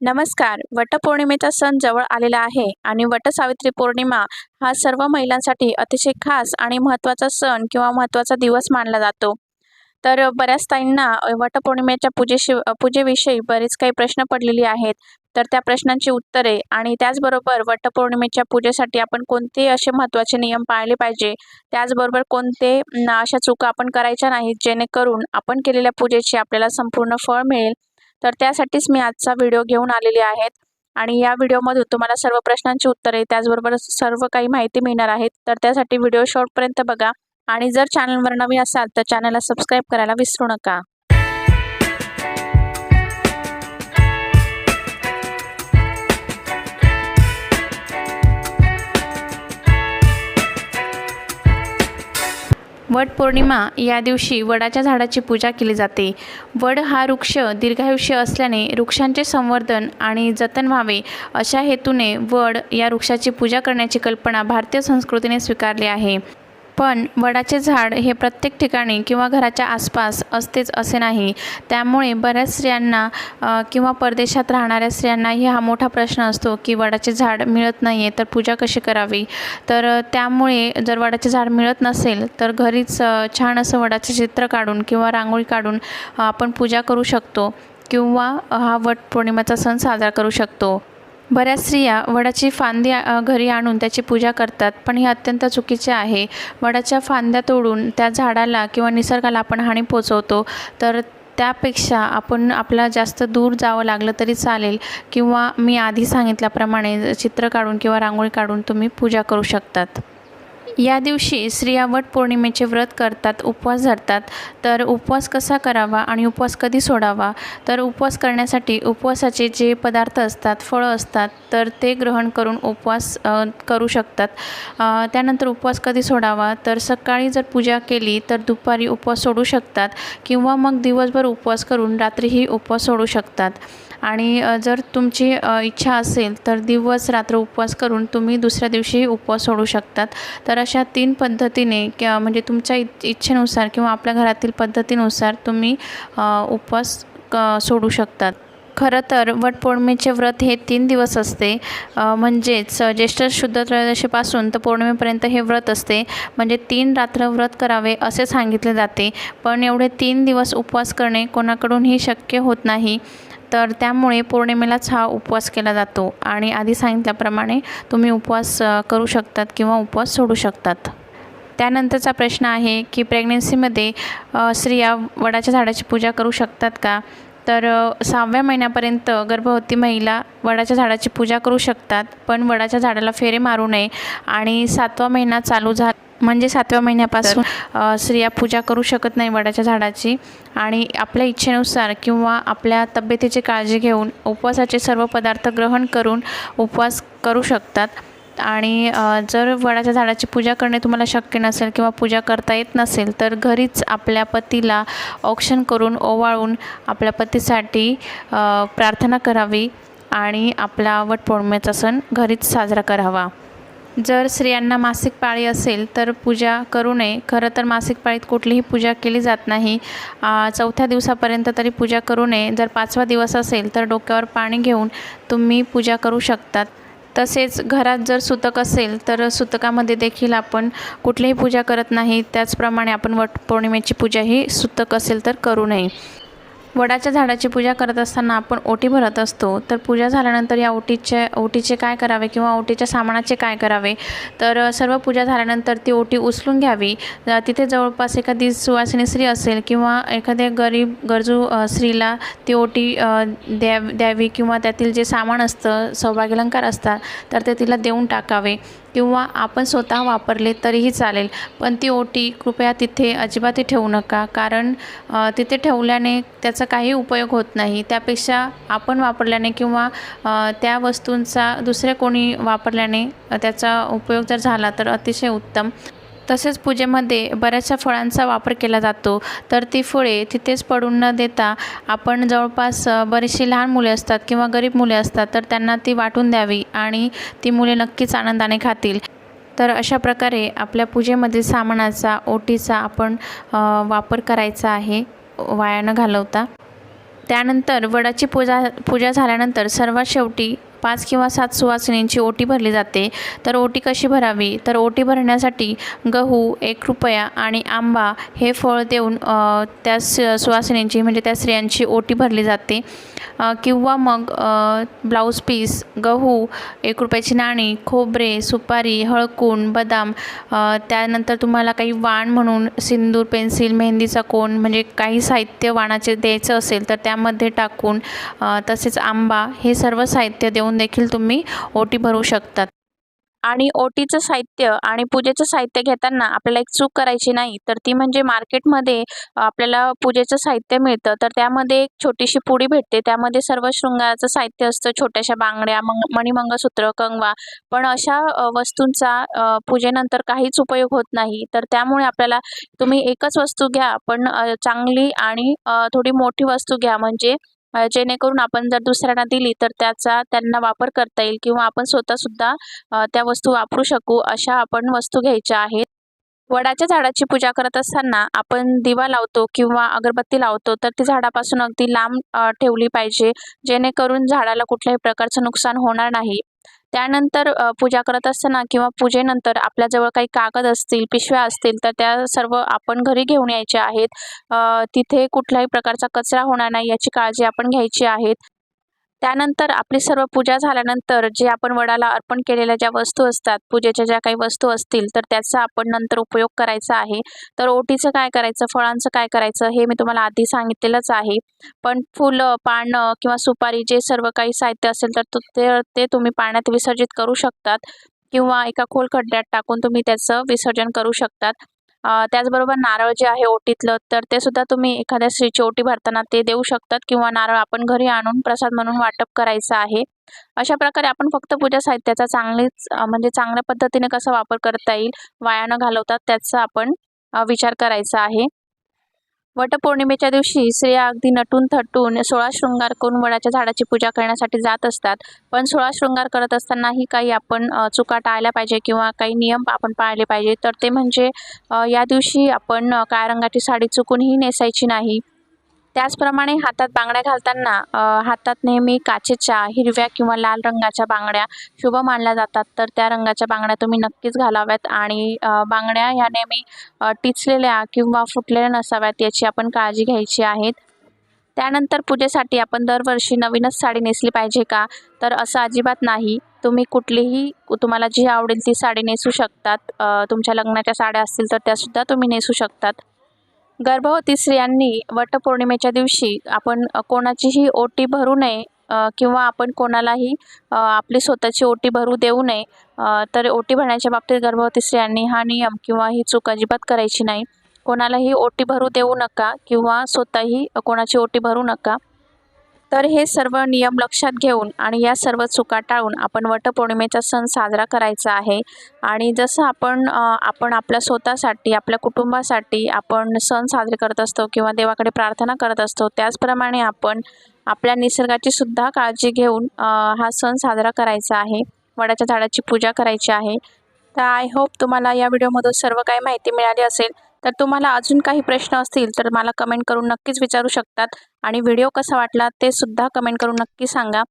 नमस्कार. वटपौर्णिमेचा सण जवळ आलेला आहे आणि वटसावित्री पौर्णिमा हा सर्व महिलांसाठी अतिशय खास आणि महत्त्वाचा सण किंवा महत्त्वाचा दिवस मानला जातो. तर बऱ्याच ताईंना वटपौर्णिमेच्या पूजेशी पूजेविषयी बरेच काही प्रश्न पडलेले आहेत. तर त्या प्रश्नांची उत्तरे आणि त्याचबरोबर वटपौर्णिमेच्या पूजेसाठी आपण कोणते असे महत्त्वाचे नियम पाळले पाहिजे? त्याचबरोबर कोणते अशा चुका आपण करायच्या नाहीत जेणेकरून आपण केलेल्या पूजेची आपल्याला संपूर्ण फळ मिळेल? तर त्यासाठीच मी आजचा व्हिडिओ घेऊन आलेले आहेत. आणि या व्हिडिओमधून तुम्हाला सर्व प्रश्नांची उत्तरे त्याचबरोबर सर्व काही माहिती मिळणार आहेत. तर त्यासाठी व्हिडिओ शॉर्टपर्यंत बघा. आणि जर चॅनलवर नवीन असाल तर चॅनलला सबस्क्राईब करायला विसरू नका. वट पौर्णिमा या दिवशी वडाच्या झाडाची पूजा केली जाते. वड हा वृक्ष दीर्घायुष्य असल्याने वृक्षांचे संवर्धन आणि जतन व्हावे अशा हेतूने वड या वृक्षाची पूजा करण्याची कल्पना भारतीय संस्कृतीने स्वीकारली आहे. पण वडाचे झाड हे प्रत्येक ठिकाणी किंवा घराच्या आसपास असतेच असे नाही. त्यामुळे बऱ्याच स्त्रियांना किंवा परदेशात राहणाऱ्या स्त्रियांनाही हा मोठा प्रश्न असतो की वडाचे झाड मिळत नाही आहे तर पूजा कशी करावी? तर त्यामुळे जर वडाचे झाड मिळत नसेल तर घरीच छान असं वडाचे चित्र काढून किंवा रांगोळी काढून आपण पूजा करू शकतो किंवा हा वट पौर्णिमेचा सण साजरा करू शकतो. बऱ्याच स्त्रिया वडाची फांदी घरी आणून त्याची पूजा करतात पण हे अत्यंत चुकीचे आहे. वडाच्या फांद्या तोडून त्या झाडाला किंवा निसर्गाला आपण हानी पोचवतो तर त्यापेक्षा आपण आपला जास्त दूर जावं लागलं तरी चालेल किंवा मी आधी सांगितल्याप्रमाणे चित्र काढून किंवा रांगोळी काढून तुम्ही पूजा करू शकतात. या दिवशी स्त्रिया वट पौर्णिमेचे व्रत करतात उपवास धरतात. तर उपवास कसा करावा आणि उपवास कधी सोडावा? तर उपवास करण्यासाठी उपवासाचे जे पदार्थ असतात फळं असतात तर ते ग्रहण करून उपवास करू शकतात. त्यानंतर उपवास कधी सोडावा? तर सकाळी जर पूजा केली तर दुपारी उपवास सोडू शकतात किंवा मग दिवसभर उपवास करून रात्रीही उपवास सोडू शकतात. आणि जर तुमची इच्छा असेल तर दिवस रात्र उपवास करून तुम्ही दुसऱ्या दिवशीही उपवास सोडू शकतात. तर अशा तीन पद्धतीने किंवा म्हणजे तुमच्या इच्छेनुसार किंवा आपल्या घरातील पद्धतीनुसार तुम्ही उपवास क सोडू शकतात. खरं तर वटपौर्णिमेचे व्रत हे तीन दिवस असते. म्हणजेच ज्येष्ठ शुद्ध त्रयोदशीपासून तर पौर्णिमेपर्यंत हे व्रत असते. म्हणजे तीन रात्र व्रत करावे असे सांगितले जाते. पण एवढे तीन दिवस उपवास करणे कोणाकडूनही शक्य होत नाही. तर त्यामुळे पौर्णिमेलाच हा उपवास केला जातो. आणि आधी सांगितल्याप्रमाणे तुम्ही उपवास करू शकतात किंवा उपवास सोडू शकतात. त्यानंतरचा प्रश्न आहे की प्रेग्नेन्सीमध्ये स्त्रिया वडाच्या झाडाची पूजा करू शकतात का? तर सहाव्या महिन्यापर्यंत गर्भवती महिला वडाच्या झाडाची पूजा करू शकतात पण वडाच्या झाडाला फेरे मारू नये. आणि सातवा महिना चालू झा म्हणजे सातव्या महिन्यापासून स्त्रिया पूजा करू शकत नाही वडाच्या झाडाची. आणि आपल्या इच्छेनुसार किंवा आपल्या तब्येतीची काळजी घेऊन उपवासाचे सर्व पदार्थ ग्रहण करून उपवास करू शकतात. आणि जर वडाच्या झाडाची पूजा करणे तुम्हाला शक्य नसेल किंवा पूजा करता येत नसेल तर घरीच आपल्या पतीला औक्षण करून ओवाळून आपल्या पतीसाठी प्रार्थना करावी आणि आपला वटपौर्णिमेचा सण घरीच साजरा करावा. जर स्त्रियांना मासिक पाळी असेल तर पूजा करू नये. खरं तर मासिक पाळीत कुठलीही पूजा केली जात नाही. चौथ्या दिवसापर्यंत तरी पूजा करू नये. जर पाचवा दिवस असेल तर डोक्यावर पाणी घेऊन तुम्ही पूजा करू शकतात. तसेच घरात जर सुतक असेल तर सुतकामध्ये देखील आपण कुठलीही पूजा करत नाही. त्याचप्रमाणे आपण वटपौर्णिमेची पूजा ही सुतक असेल तर करू नये. वडाच्या झाडाची पूजा करत असताना आपण ओटी भरत असतो तर पूजा झाल्यानंतर या ओटीचे ओटीचे काय करावे किंवा ओटीच्या सामानाचे काय करावे? तर सर्व पूजा झाल्यानंतर ती ओटी उचलून घ्यावी. तिथे जवळपास एखादी सुवासिनी स्त्री असेल किंवा एखाद्या गरीब गरजू स्त्रीला ती ओटी द्या द्यावी किंवा त्यातील जे सामान असतं सौभाग्यलंकार असतात तर ते तिला देऊन टाकावे. किंवा आपण स्वतः वापरले तरीही चालेल. पण ती ओटी कृपया तिथे अजिबातही ठेवू नका. कारण तिथे ठेवल्याने त्याचा काही उपयोग होत नाही. त्यापेक्षा आपण वापरल्याने किंवा त्या वस्तूंचा दुसरे कोणी वापरल्याने त्याचा उपयोग जर झाला तर अतिशय उत्तम. तसेच पूजेमध्ये बऱ्याचशा फळांचा वापर केला जातो. तर ती फळे तिथेच पडून न देता आपण जवळपास बरीचशी लहान मुले असतात किंवा गरीब मुले असतात तर त्यांना ती वाटून द्यावी आणि ती मुले नक्कीच आनंदाने खातील. तर अशा प्रकारे आपल्या पूजेमधील सामानाचा ओटीचा आपण वापर करायचा आहे वाया न घालवता. त्यानंतर वडाची पूजा पूजा झाल्यानंतर सर्वात शेवटी पाच किंवा सात सुवासिनींची ओटी भरली जाते. तर ओटी कशी भरावी? तर ओटी भरण्यासाठी गहू एक रुपया आणि आंबा हे फळ देऊन त्या स सुवासिनींची म्हणजे त्या स्त्रियांची ओटी भरली जाते. किंवा मग ब्लाऊज पीस गहू एक रुपयाची नाणी खोबरे सुपारी हळकून बदाम त्यानंतर तुम्हाला काही वाण म्हणून सिंदूर पेन्सिल मेहंदीचा कोण म्हणजे काही साहित्य वाणाचे द्यायचं असेल तर त्यामध्ये टाकून तसेच आंबा हे सर्व साहित्य देऊन देखील तुम्ही ओटी भरू शकतात. आणि ओटीचं साहित्य आणि पूजेचं साहित्य घेताना आपल्याला एक चूक करायची नाही तर ती म्हणजे मार्केटमध्ये आपल्याला पूजेचं साहित्य मिळतं तर त्यामध्ये एक छोटीशी पुडी भेटते त्यामध्ये सर्व शृंगाराचं साहित्य असतं छोट्याशा बांगड्या मंग मणिमंगळसूत्र कंगवा पण अशा वस्तूंचा पूजेनंतर काहीच उपयोग होत नाही तर त्यामुळे आपल्याला तुम्ही एकच वस्तू घ्या पण चांगली आणि थोडी मोठी वस्तू घ्या म्हणजे जेणेकरून आपण जर दुसऱ्यांना दिली तर त्याचा त्यांना वापर करता येईल किंवा आपण स्वतःसुद्धा त्या वस्तू वापरू शकू अशा आपण वस्तू घ्यायच्या आहेत. वडाच्या झाडाची पूजा करत असताना आपण दिवा लावतो किंवा अगरबत्ती लावतो तर ती झाडापासून अगदी लांब ठेवली पाहिजे. जेणेकरून झाडाला कुठल्याही प्रकारचं नुकसान होणार नाही. त्यानंतर पूजा करत असताना किंवा पूजेनंतर आपल्याजवळ काही कागद असतील पिशव्या असतील तर त्या सर्व आपण घरी घेऊन यायच्या आहेत. तिथे कुठल्याही प्रकारचा कचरा होणार नाही याची काळजी आपण घ्यायची आहेत त्यानंतर आपली सर्व पूजा झाल्यानंतर जे आपण वडाला अर्पण केलेल्या ज्या वस्तू असतात पूजेच्या ज्या काही वस्तू असतील तर त्याचा आपण नंतर उपयोग करायचा आहे. तर ओटीचं काय करायचं फळांचं काय करायचं हे मी तुम्हाला आधी सांगितलेलंच आहे. पण फुलं पानं किंवा सुपारी जे सर्व काही साहित्य असेल तर तो- ते ते तुम्ही पाण्यात विसर्जित करू शकतात किंवा एका खोल खड्ड्यात टाकून तुम्ही त्याचं विसर्जन करू शकतात. त्याचबरोबर नारळ जे आहे ओटीतलं तर ते सुद्धा तुम्ही एखाद्या स्त्रीची ओटी भरताना ते देऊ शकतात किंवा नारळ आपण घरी आणून प्रसाद म्हणून वाटप करायचं आहे. अशा प्रकारे आपण फक्त पूजा साहित्याचा चांगलीच म्हणजे चांगल्या पद्धतीने कसा वापर करता येईल वाया न घालवतात त्याचा आपण विचार करायचा आहे. वटपौर्णिमेच्या दिवशी स्त्रिया अगदी नटून थटून सोळा शृंगार करून वडाच्या झाडाची पूजा करण्यासाठी जात असतात. पण सोळा शृंगार करत असतानाही काही आपण चुका टाळल्या पाहिजे किंवा काही नियम आपण पाळले पाहिजे. तर ते म्हणजे या दिवशी आपण काळ्या रंगाची साडी चुकूनही नेसायची नाही. त्याचप्रमाणे हातात बांगड्या घालताना हातात नेहमी काचेच्या हिरव्या किंवा लाल रंगाच्या बांगड्या शुभ मानल्या जातात. तर त्या रंगाच्या बांगड्या तुम्ही नक्कीच घालाव्यात आणि बांगड्या ह्या नेहमी टिचलेल्या किंवा फुटलेल्या नसाव्यात याची आपण काळजी घ्यायची आहेत. त्यानंतर पूजेसाठी आपण दरवर्षी नवीनच साडी नेसली पाहिजे का? तर असं अजिबात नाही. तुम्ही कुठलीही तुम्हाला जी आवडेल ती साडी नेसू शकतात. तुमच्या लग्नाच्या साड्या असतील तर त्यासुद्धा तुम्ही नेसू शकतात. गर्भवती स्त्रियांनी वटपौर्णिमेच्या दिवशी आपण कोणाचीही ओटी भरू नये किंवा आपण कोणालाही आपली स्वतःची ओटी भरू देऊ नये तर ओटी भरण्याच्या बाबतीत गर्भवती स्त्रियांनी हा नियम किंवा ही चूक अजिबात करायची नाही. कोणालाही ओटी भरू देऊ नका किंवा स्वतःही कोणाची ओटी भरू नका. तर हे सर्व नियम लक्षात घेऊन आणि या सर्व चुका टाळून आपण वटपौर्णिमेचा सण साजरा करायचा आहे. आणि जसं आपण आपण आपल्या स्वतःसाठी आपल्या कुटुंबासाठी आपण सण साजरे करत असतो किंवा देवाकडे प्रार्थना करत असतो त्याचप्रमाणे आपण आपल्या निसर्गाची सुद्धा काळजी घेऊन हा सण साजरा करायचा आहे. वडाच्या झाडाची पूजा करायची आहे. तर आय होप तुम्हाला या व्हिडिओमधून सर्व काही माहिती मिळाली असेल. तर तुम्हाला अजून काही प्रश्न असतील तर मला कमेंट करून नक्कीच विचारू शकतात. आणि व्हिडिओ कसा वाटला ते सुद्धा कमेंट करून नक्की सांगा.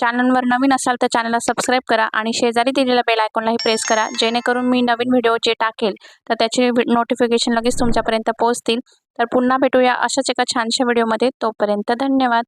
चॅनलवर नवीन असाल तर चॅनलला सबस्क्राईब करा आणि शेजारी दिलेल्या बेल आयकॉनलाही प्रेस करा जेणेकरून मी नवीन व्हिडिओ जे टाकेल तर त्याचे नोटिफिकेशन लगेच तुमच्यापर्यंत पोहोचतील. तर पुन्हा भेटूया अशाच एका छानशा व्हिडिओमध्ये तोपर्यंत धन्यवाद.